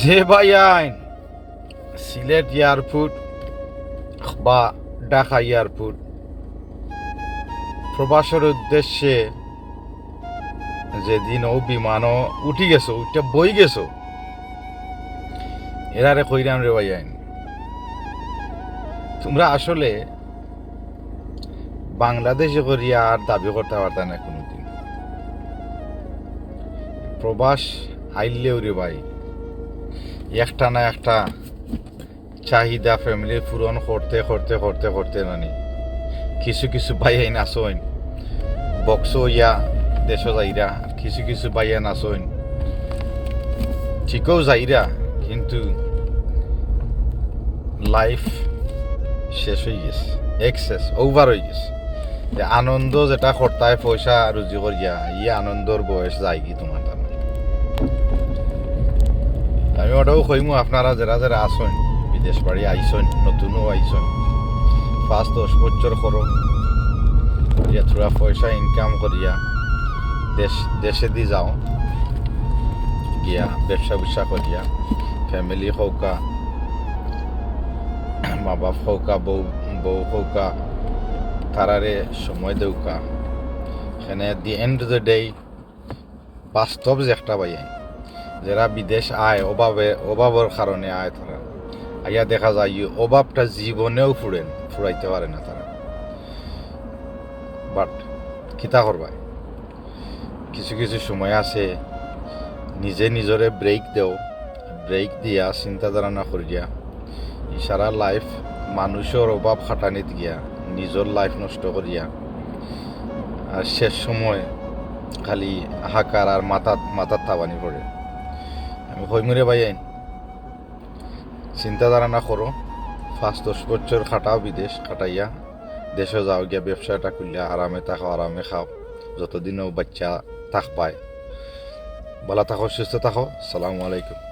যে ভাই আইন, সিলেট এয়ারপোর্ট বা ঢাকা এয়ারপোর্ট। প্রবাসের উদ্দেশ্যে যেদিন ও বিমানও উঠি গেছো, উঠে বই গেছো, এরারে কইরাম রে ভাই আইন। তোমরা আসলে বাংলাদেশে করিয়া আর দাবি করতে পারতা না কোনোদিন। প্রবাস আইলেও রে ভাই। একটা না একটা চাহিদা ফ্যামিলির পূরণ করতে করতে করতে করতে নানি কিছু কিছু বাইয়াই নাচইন। বক্স ইয়া দেশ যাইরা কিছু কিছু বাইয়া নাচইন। ঠিকও যাইরা কিন্তু লাইফ শেষ হয়ে গেছে। এক্সেস ওভার হয়ে গেছে। আনন্দ যেটা কর্তায় পয়সা রুজি করিয়া ই আনন্দর বয়স যায় কি তোমার ওটাও কইমু আপনারা যারা যারা আসেন বিদেশ বাড়ি আইসন নতুনও আইসন পাঁচ দশ বছর করো করিয়া থোড়া পয়সা ইনকাম করিয়া দেশ, দেশে দি যাও, গিয়া ব্যবসা ব্যবসা করিয়া ফ্যামিলি হৌকা মা বাপ হৌকা বউ বউ হৌকা তারারে সময় দেউকা এখানে the end of the day বাস্তব যে একটা বাইয়াই যারা বিদেশ আয়, অভাবে, অভাবের কারণে আয় তারা। আইয়া দেখা যায় অভাবটা জীবনেও ফুড়েন, ফুরাইতে পারে না তারা। বাট কিতা করবাই? কিছু কিছু সময় আছে, নিজে নিজরে ব্রেক দেও ব্রেক দিয়া চিন্তা চিন্তাধারা না করিয়া ইশারা লাইফ মানুষের অভাব খাটানিত গিয়া নিজের লাইফ নষ্ট করিয়া আর শেষ সময় খালি হাহাকার আর মাথাত মাথার তাবানি পড়ে আমি হইমুরে ভাই আইন। চিন্তাধারা না করো। পাঁচ দশ বছর খাটাও বিদেশ, খাটাইয়া দেশে যাও, গিয়া ব্যবসাটা করলিয়া আরামে থাকো, আরামে খাও। যতদিনও বাচ্চা থাক পায় ভালো থাকো, সুস্থ থাকো। সালামু আলাইকুম।